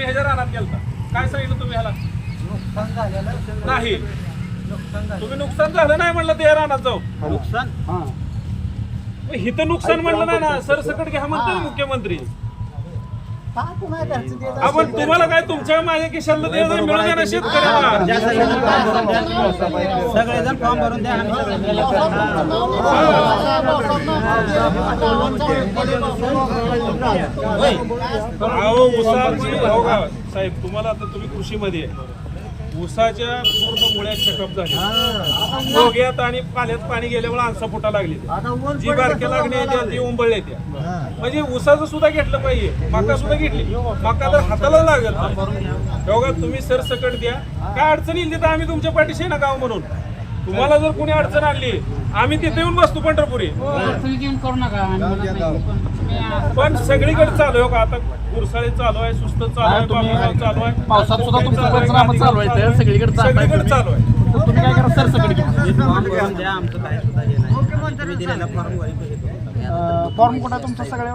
तुम्ही ह्याच्या रानात गेलता. काय सांगितलं तुम्ही ह्याला? नुकसान झालेलं नाही. नुकसान झालं तुम्ही नुकसान झालं नाही म्हणलं ते रानात जाऊ नुकसान? मग हिथं नुकसान म्हणलं नाही ना. सरसकट घ्या म्हणते ना मुख्यमंत्री. का पुन्हा घरचं देत असेल आपण तुम्हाला काय तुमच्या माझ्या खिशाला ते मिळून द्या ना शेतकऱ्याला सगळेजण फॉर्म भरून द्या आम्ही सगळे अहो उसाची हो का? साहेब तुम्हाला आता तुम्ही कृषीमध्ये आहे. उसाच्या पूर्ण मुळ्या चेकअप झाले. डोग्यात आणि पाल्यात पाणी गेल्यामुळे आणसा फुटा लागली. जी बारक्या लागणे त्या ती उंबळल्या त्या. म्हणजे उसाचं सुद्धा घेतलं पाहिजे. मका सुद्धा घेतली. मका तर हाताला लागल बघा तुम्ही सरसकट द्या. काय अडचणी येईल तिथं आम्ही तुमच्या पाठीशी आहे ना गाव म्हणून. तुम्हाला जर कोणी अडचण आणली आम्ही तिथे येऊन बसतो पंढरपुरी. करू नका नाही. पण सगळीकडे चालू आहे हो का आता गुरसाळी चालू आहे सुस्त चालू आहे बाबूगाव चालू आहे. पावसात सुद्धा तुमचं पंचनामा चालू आहे, तर सगळीकडे चालू आहे. सगळीकडे चालू आहे. तुम्ही काय करा आमचं काय सुद्धा हे दिलेला फॉर्म फॉर्म कुठं तुमचं सगळ्या